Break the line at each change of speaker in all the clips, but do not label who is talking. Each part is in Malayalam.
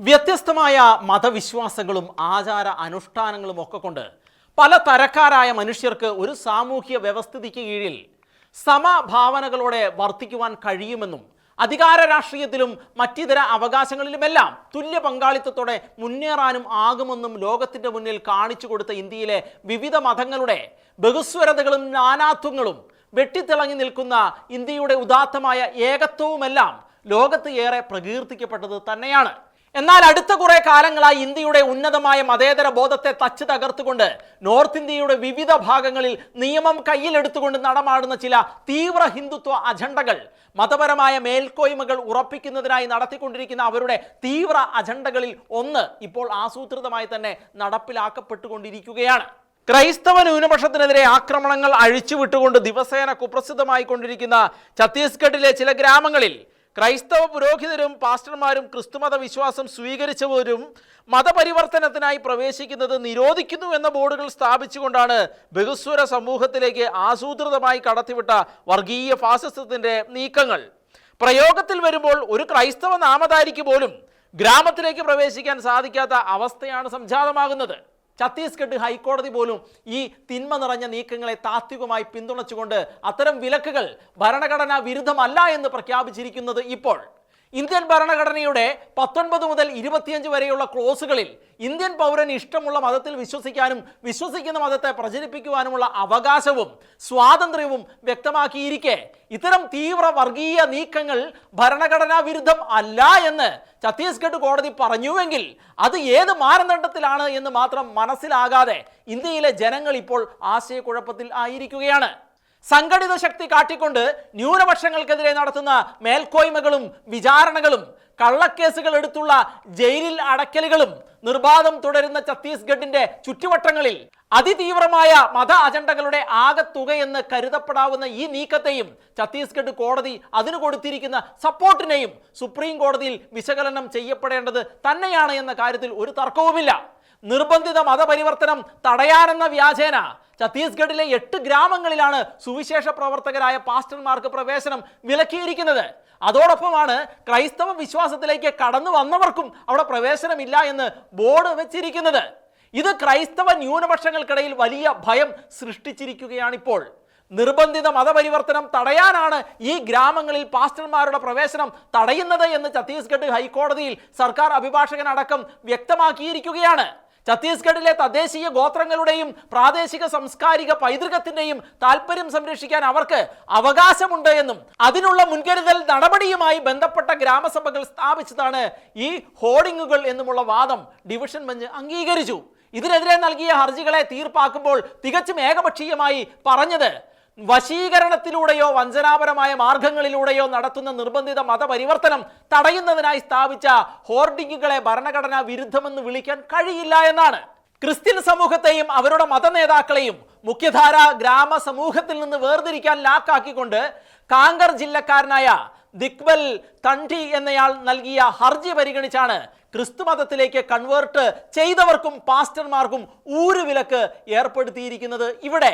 വ്യത്യസ്തമായ മതവിശ്വാസങ്ങളും ആചാര അനുഷ്ഠാനങ്ങളും ഒക്കെ കൊണ്ട് പല തരക്കാരായ മനുഷ്യർക്ക് ഒരു സാമൂഹ്യ വ്യവസ്ഥിതിക്ക് കീഴിൽ സമഭാവനകളോടെ വർത്തിക്കുവാൻ കഴിയുമെന്നും അധികാര രാഷ്ട്രീയത്തിലും മറ്റിതര അവകാശങ്ങളിലുമെല്ലാം തുല്യ പങ്കാളിത്തത്തോടെ മുന്നേറാനും ആകുമെന്നും ലോകത്തിന്റെ മുന്നിൽ കാണിച്ചു കൊടുത്ത ഇന്ത്യയിലെ വിവിധ മതങ്ങളുടെ ബഹുസ്വരതകളും നാനാത്വങ്ങളും വെട്ടിത്തിളങ്ങി നിൽക്കുന്ന ഇന്ത്യയുടെ ഉദാത്തമായ ഏകത്വവുമെല്ലാം ലോകത്ത് ഏറെ പ്രകീർത്തിക്കപ്പെട്ടത് തന്നെയാണ്. എന്നാൽ അടുത്ത കുറെ കാലങ്ങളായി ഇന്ത്യയുടെ ഉന്നതമായ മതേതര ബോധത്തെ തച്ച് തകർത്തുകൊണ്ട് നോർത്ത് ഇന്ത്യയുടെ വിവിധ ഭാഗങ്ങളിൽ നിയമം കയ്യിലെടുത്തുകൊണ്ട് നടമാടുന്ന ചില തീവ്ര ഹിന്ദുത്വ അജണ്ടകൾ മതപരമായ മേൽക്കോയ്മകൾ ഉറപ്പിക്കുന്നതിനായി നടത്തിക്കൊണ്ടിരിക്കുന്ന അവരുടെ തീവ്ര അജണ്ടകളിൽ ഒന്ന് ഇപ്പോൾ ആസൂത്രിതമായി തന്നെ നടപ്പിലാക്കപ്പെട്ടുകൊണ്ടിരിക്കുകയാണ്. ക്രൈസ്തവ ന്യൂനപക്ഷത്തിനെതിരെ ആക്രമണങ്ങൾ അഴിച്ചുവിട്ടുകൊണ്ട് ദിവസേന കുപ്രസിദ്ധമായി കൊണ്ടിരിക്കുന്ന ഛത്തീസ്ഗഡിലെ ചില ഗ്രാമങ്ങളിൽ ക്രൈസ്തവ പുരോഹിതരും പാസ്റ്റർമാരും ക്രിസ്തുമത വിശ്വാസം സ്വീകരിച്ചവരും മതപരിവർത്തനത്തിനായി പ്രവേശിക്കുന്നത് നിരോധിക്കുന്നു എന്ന ബോർഡുകൾ സ്ഥാപിച്ചുകൊണ്ടാണ് ബഹുസ്വര സമൂഹത്തിലേക്ക് ആസൂത്രിതമായി കടത്തിവിട്ട വർഗീയ ഫാസിസത്തിന്റെ നീക്കങ്ങൾ. പ്രയോഗത്തിൽ വരുമ്പോൾ ഒരു ക്രൈസ്തവ നാമധാരിക്ക് പോലും ഗ്രാമത്തിലേക്ക് പ്രവേശിക്കാൻ സാധിക്കാത്ത അവസ്ഥയാണ് സംജാതമാകുന്നത്. ഛത്തീസ്ഗഡ് ഹൈക്കോടതി പോലും ഈ തിന്മ നിറഞ്ഞ നീക്കങ്ങളെ താത്വികമായി പിന്തുണച്ചുകൊണ്ട് അത്തരം വിലക്കുകൾ ഭരണഘടനാ വിരുദ്ധമല്ല എന്ന് പ്രഖ്യാപിച്ചിരിക്കുന്നത് ഇപ്പോൾ. ഇന്ത്യൻ ഭരണഘടനയുടെ പത്തൊൻപത് മുതൽ ഇരുപത്തിയഞ്ച് വരെയുള്ള ക്ലോസുകളിൽ ഇന്ത്യൻ പൗരൻ ഇഷ്ടമുള്ള മതത്തിൽ വിശ്വസിക്കാനും വിശ്വസിക്കുന്ന മതത്തെ പ്രചരിപ്പിക്കുവാനുമുള്ള അവകാശവും സ്വാതന്ത്ര്യവും വ്യക്തമാക്കിയിരിക്കെ. ഇത്തരം തീവ്ര വർഗീയ നീക്കങ്ങൾ ഭരണഘടനാ വിരുദ്ധം അല്ല എന്ന് ഛത്തീസ്ഗഡ് കോടതി പറഞ്ഞുവെങ്കിൽ അത് ഏത് മാനദണ്ഡത്തിലാണ് എന്ന് മാത്രം മനസ്സിലാകാതെ ഇന്ത്യയിലെ ജനങ്ങൾ ഇപ്പോൾ ആശയക്കുഴപ്പത്തിൽ ആയിരിക്കുകയാണ്. സംഘടിത ശക്തി കാട്ടിക്കൊണ്ട് ന്യൂനപക്ഷങ്ങൾക്കെതിരെ നടത്തുന്ന മേൽക്കോയ്മകളും വിചാരണകളും കള്ളക്കേസുകൾ എടുത്തുള്ള ജയിലിൽ അടക്കലുകളും നിർബാധം തുടരുന്ന ഛത്തീസ്ഗഡിന്റെ ചുറ്റുവട്ടങ്ങളിൽ അതിതീവ്രമായ മത അജണ്ടകളുടെ ആകത്തുകയെന്ന് കരുതപ്പെടാവുന്ന ഈ നീക്കത്തെയും ഛത്തീസ്ഗഡ് കോടതി അതിന് കൊടുത്തിരിക്കുന്ന സപ്പോർട്ടിനെയും സുപ്രീം കോടതിയിൽ വിശകലനം ചെയ്യപ്പെടേണ്ടത് തന്നെയാണ് എന്ന കാര്യത്തിൽ ഒരു തർക്കവുമില്ല. നിർബന്ധിത മതപരിവർത്തനം തടയാനെന്ന വ്യാജേന. ഛത്തീസ്ഗഡിലെ എട്ട് ഗ്രാമങ്ങളിലാണ് സുവിശേഷ പ്രവർത്തകരായ പാസ്റ്റർമാർക്ക് പ്രവേശനം വിലക്കിയിരിക്കുന്നത്. അതോടൊപ്പമാണ് ക്രൈസ്തവ വിശ്വാസത്തിലേക്ക് കടന്നു വന്നവർക്കും അവിടെ പ്രവേശനമില്ല എന്ന് ബോർഡ് വെച്ചിരിക്കുന്നത്. ഇത് ക്രൈസ്തവ ന്യൂനപക്ഷങ്ങൾക്കിടയിൽ വലിയ ഭയം സൃഷ്ടിച്ചിരിക്കുകയാണിപ്പോൾ. നിർബന്ധിത മതപരിവർത്തനം തടയാനാണ് ഈ ഗ്രാമങ്ങളിൽ പാസ്റ്റർമാരുടെ പ്രവേശനം തടയുന്നത് എന്ന് ഛത്തീസ്ഗഡ് ഹൈക്കോടതിയിൽ സർക്കാർ അഭിഭാഷകനടക്കം വ്യക്തമാക്കിയിരിക്കുകയാണ്. ഛത്തീസ്ഗഡിലെ തദ്ദേശീയ ഗോത്രങ്ങളുടെയും പ്രാദേശിക സാംസ്കാരിക പൈതൃകത്തിന്റെയും താല്പര്യം സംരക്ഷിക്കാൻ അവർക്ക് അവകാശമുണ്ട് എന്നും അതിനുള്ള മുൻകരുതൽ നടപടിയുമായി ബന്ധപ്പെട്ട ഗ്രാമസഭകൾ സ്ഥാപിച്ചതാണ് ഈ ഹോർഡിങ്ങുകൾ എന്നുമുള്ള വാദം ഡിവിഷൻ ബെഞ്ച് അംഗീകരിച്ചു. ഇതിനെതിരെ നൽകിയ ഹർജികളെ തീർപ്പാക്കുമ്പോൾ തികച്ചും ഏകപക്ഷീയമായി പറഞ്ഞത് വശീകരണത്തിലൂടെയോ വഞ്ചനാപരമായ മാർഗങ്ങളിലൂടെയോ നടത്തുന്ന നിർബന്ധിത മതപരിവർത്തനം തടയുന്നതിനായി സ്ഥാപിച്ച ഹോർഡിങ്ങുകളെ ഭരണഘടനാ വിരുദ്ധമെന്ന് വിളിക്കാൻ കഴിയില്ല എന്നാണ്. ക്രിസ്ത്യൻ സമൂഹത്തെയും അവരുടെ മതനേതാക്കളെയും മുഖ്യധാര ഗ്രാമ സമൂഹത്തിൽ നിന്ന് വേർതിരിക്കാൻ ലാക്കാക്കിക്കൊണ്ട് കാങ്കർ ജില്ലക്കാരനായ ദിക്ബൽ തണ്ടി എന്നയാൾ നൽകിയ ഹർജി പരിഗണിച്ചാണ് ക്രിസ്തുമതത്തിലേക്ക് കൺവേർട്ട് ചെയ്തവർക്കും പാസ്റ്റർമാർക്കും ഊരുവിലക്ക് ഏർപ്പെടുത്തിയിരിക്കുന്നത് ഇവിടെ.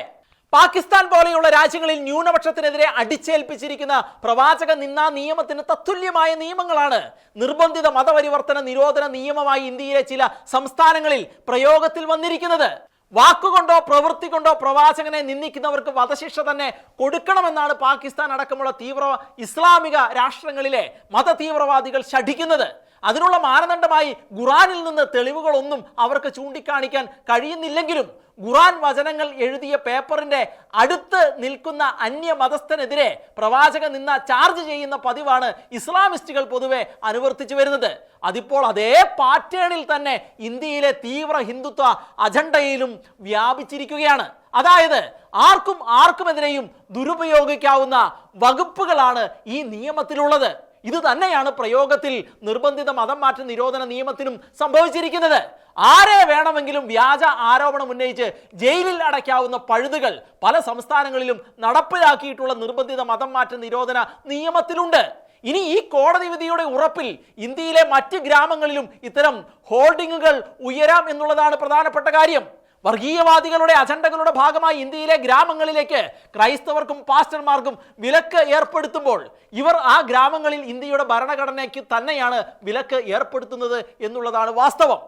പാകിസ്ഥാൻ പോലെയുള്ള രാജ്യങ്ങളിൽ ന്യൂനപക്ഷത്തിനെതിരെ അടിച്ചേൽപ്പിച്ചിരിക്കുന്ന പ്രവാചക നിന്നാ നിയമത്തിന് തത്തുല്യമായ നിയമങ്ങളാണ്. നിർബന്ധിത മതപരിവർത്തന നിരോധന നിയമമായി ഇന്ത്യയിലെ ചില സംസ്ഥാനങ്ങളിൽ പ്രയോഗത്തിൽ വന്നിരിക്കുന്നത്. വാക്കുകൊണ്ടോ പ്രവൃത്തി കൊണ്ടോ പ്രവാചകനെ നിന്ദിക്കുന്നവർക്ക് വധശിക്ഷ തന്നെ കൊടുക്കണമെന്നാണ് പാകിസ്ഥാൻ അടക്കമുള്ള തീവ്ര ഇസ്ലാമിക രാഷ്ട്രങ്ങളിലെ മതതീവ്രവാദികൾ ശഠിക്കുന്നത്. അതിനുള്ള മാനദണ്ഡമായി ഖുറാനിൽ നിന്ന് തെളിവുകളൊന്നും അവർക്ക് ചൂണ്ടിക്കാണിക്കാൻ കഴിയുന്നില്ലെങ്കിലും ഖുറാൻ വചനങ്ങൾ എഴുതിയ പേപ്പറിന്റെ അടുത്ത് നിൽക്കുന്ന അന്യ മതസ്ഥനെതിരെ പ്രവാചകൻ നിന്ന ചാർജ് ചെയ്യുന്ന പതിവാണ് ഇസ്ലാമിസ്റ്റുകൾ പൊതുവെ അനുവർത്തിച്ചു വരുന്നത്. അതിപ്പോൾ അതേ പാറ്റേണിൽ തന്നെ ഇന്ത്യയിലെ തീവ്ര ഹിന്ദുത്വ അജണ്ടയിലും വ്യാപിച്ചിരിക്കുകയാണ്. അതായത് ആർക്കും ആർക്കുമെതിരെയും ദുരുപയോഗിക്കാവുന്ന വകുപ്പുകളാണ് ഈ നിയമത്തിലുള്ളത്. ഇത് തന്നെയാണ് പ്രയോഗത്തിൽ നിർബന്ധിത മതം മാറ്റ നിരോധന നിയമത്തിനും സംഭവിച്ചിരിക്കുന്നത്. ആരെ വേണമെങ്കിലും വ്യാജ ആരോപണം ഉന്നയിച്ച് ജയിലിൽ അടയ്ക്കാവുന്ന പഴുതുകൾ പല സംസ്ഥാനങ്ങളിലും നടപ്പിലാക്കിയിട്ടുള്ള നിർബന്ധിത മതം മാറ്റ നിരോധന നിയമത്തിലുണ്ട്. ഇനി ഈ കോടതി വിധിയുടെ ഉറപ്പിൽ ഇന്ത്യയിലെ മറ്റ് ഗ്രാമങ്ങളിലും ഇത്തരം ഹോൾഡിങ്ങുകൾ ഉയരാം എന്നുള്ളതാണ് പ്രധാനപ്പെട്ട കാര്യം. വർഗീയവാദികളുടെ അജണ്ടകളുടെ ഭാഗമായി ഇന്ത്യയിലെ ഗ്രാമങ്ങളിലേക്ക് ക്രൈസ്തവർക്കും പാസ്റ്റർമാർക്കും വിലക്ക് ഏർപ്പെടുത്തുമ്പോൾ ഇവർ ആ ഗ്രാമങ്ങളിൽ ഇന്ത്യയുടെ ഭരണഘടനയ്ക്ക് തന്നെയാണ് വിലക്ക് ഏർപ്പെടുത്തുന്നത് എന്നുള്ളതാണ് വാസ്തവം.